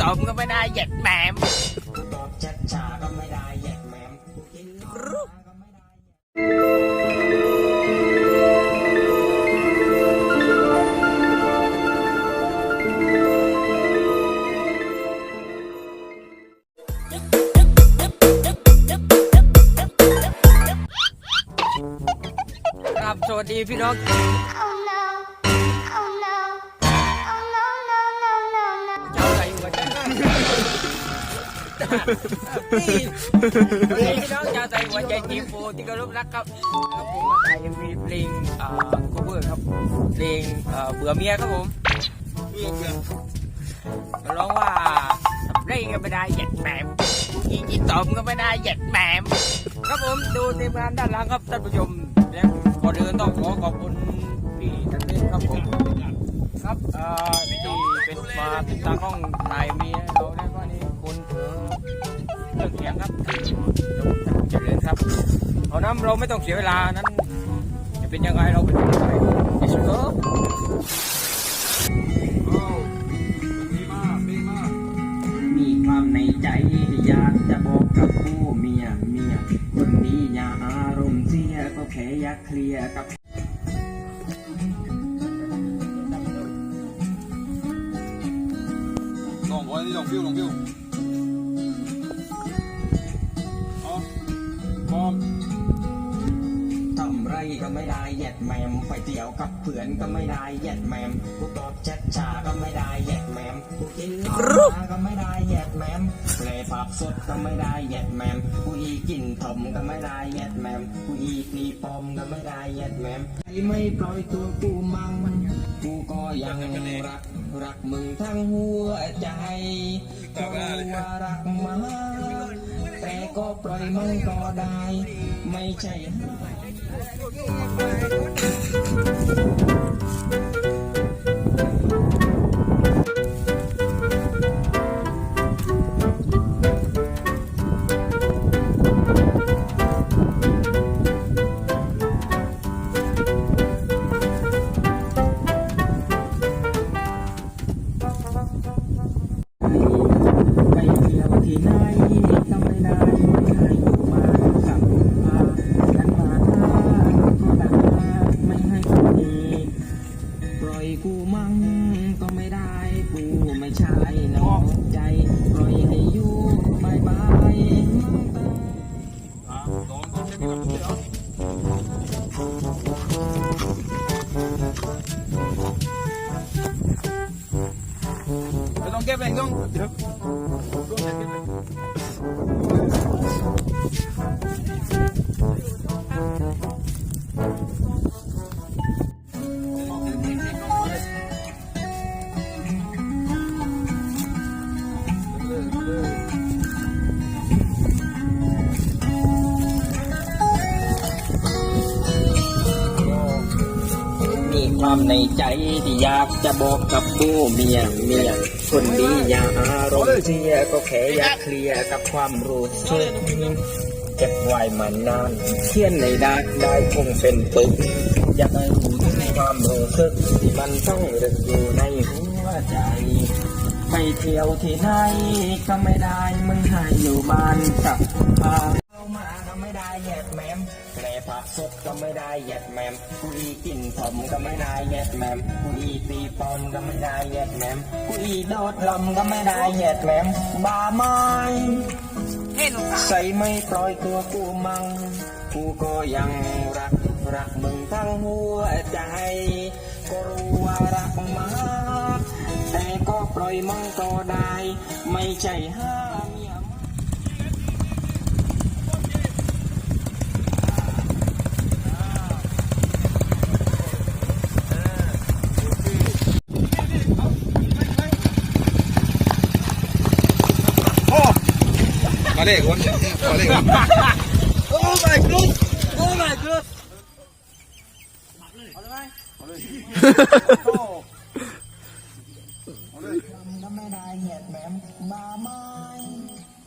ตอบก็ไม่ได้เหย็ดแหมมตอบชัดชาก็ไม่ได้แยกแหมมกินก็ไม่ได้ครับสวัสดีพี่น้อง นี่พี่น้องเจ้าใจหัวใจทีโฟที่เคารพรักครับครับผมมาถ่ายมีเพลงอ่า cover ครับเพลงเอ่อเบื่อเมียครับผมร้องว่าสับเร่งก็ไม่ได้หย็ดแหมมยิงจีตอบก็ไม่ได้หย็ดแหมมครับผมดูทีมงานด้านหลังครับท่านผู้ชมและก่อนอื่นต้องขอขอบคุณพี่ทันเล่นครับผมครับเอ่อที่เป็นมาติดตามห้องถ่ายเมีย ยงครับเจริญครับเอาน้ำเราไม่ต้องเสียเวลานั้น จะเป็นยังไงเราไปดูกันเลยเอสโกมีความในใจอยากจะบอกกับผู้เมียเมียคนนี้อย่าอารมณ์เสียก็แค่อยากเคลียร์กับลองวันนี้ลองฟิวลองฟิว ทำไรก็ไม่ได้แยดแมมไปเที่ยวกับเพื่อนก็ไม่ได้แยดแมมกูตอบชัดชาก็ไม่ได้แยดแมมกูกินเหล้ามาก็ไม่ได้แยดแมมเพลงภาพสดก็ไม่ได้แยดแมมกูอีกินถมก็ไม่ได้แยดแมมกูอีตีปอมก็ไม่ได้แยดแมมไอ้ไม่ปล่อยตัวกูมังกูก็ยังรักรักมึงทั้งหัวใจก็รู้ว่ารักมาก តែក៏ប្រៃមិនក៏ដែរមិនចៃ ต้องเก็บเองต้องเดี๋ยวต้องเก็บเองมีความในใจที่อยากจะบอกกับ ผู้เมียเมียคนนี้อย่าอารมณ์เสียก็แค่อยากเคลียร์กับความรู้สึกเก็บไว้มานานเขียนในดักได้คงเป็นปึกอยากให้ความรู้สึกที่มันต้องรึกอยู่ในหัวใจไปเที่ยวที่ไหนก็ไม่ได้มึงให้อยู่บ้านกับพาเรามาก็ไม่ได้แยกแมมแสดก็ไม่ได้แยกแมมกุยกินผมก็ไม่ได้แยกแมมกุยตีปอนก็ไม่ได้แยกแมมกุยโดดลมก็ไม่ได้แยกแมมบาไม้ใส่ไม่ปล่อยตัวกูมังกูก็ยังรักรักมึงทั้งหัวใจก็รู้ว่ารักมากแต่ก็ปล่อยมึงก็ได้ ไม่ใช่ห้ามเมียมาเลยคนมาเลยคนโอ้ my god โอ้ my god ก็ไม่ได้เหยียดแหมมบาไม้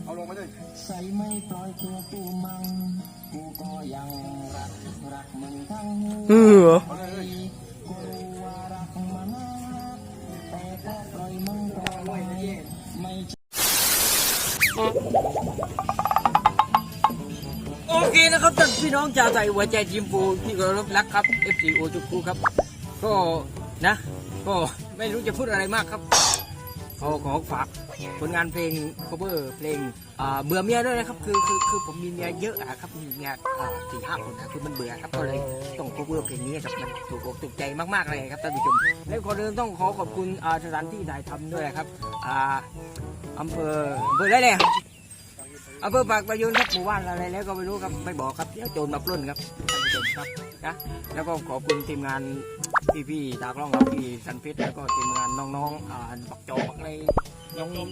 เอาลงมาเลยใส่ไม่ปล่อยตัวกูมังกูก็ยังรักรักมึงทั้งหัวเออเอาเลยกูรู้ว่ารัก โอเคนะครับท่านพี่น้องชาใไทยหัวใจจิมฟูที่เคารพรักครับ f c อจุกคูครับ ก็นะ ก็ไม่รู้จะพูดอะไรมากครับ ขอขอฝากผลงานเพลง cover เพลงเบื่อเมียด้วยนะครับ คือคือคือผมมีเมียเยอะอะครับมีเมียสี่ห้าคนนะคือมันเบื่อครับก็เลยต้อง cover เพลงนี้ครับมันถูกอกถูกใจมากๆเลยครับท่านผู้ชมและก่อนอื่นต้องขอขอบคุณสถานที่ถ่ายทำด้วยครับอำเภออำเภอได้เลยอำเภอปากประยุนครับหมู่บ้านอะไรแล้วก็ไม่รู้ครับไม่บอกครับเดี๋ยวโจรมาปล้นครับท่านผู้ชมครับนะแล้วก็ขอบคุณทีมงานพี่ๆตากล้องครับพี่สันพชรแล้วก็ทีมงานน้องๆอ่าปักจอ น้องน้อง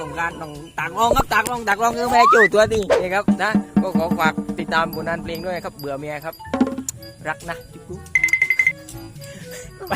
น้องการน้องตากล้องครับตากล้องตากล้องคือแม่จู่ตัวนี้นี่ครับนะก็ขอฝากติดตามผลงานเพลงด้วยครับ เบื่อเมียครับ รักนะจุ๊บไป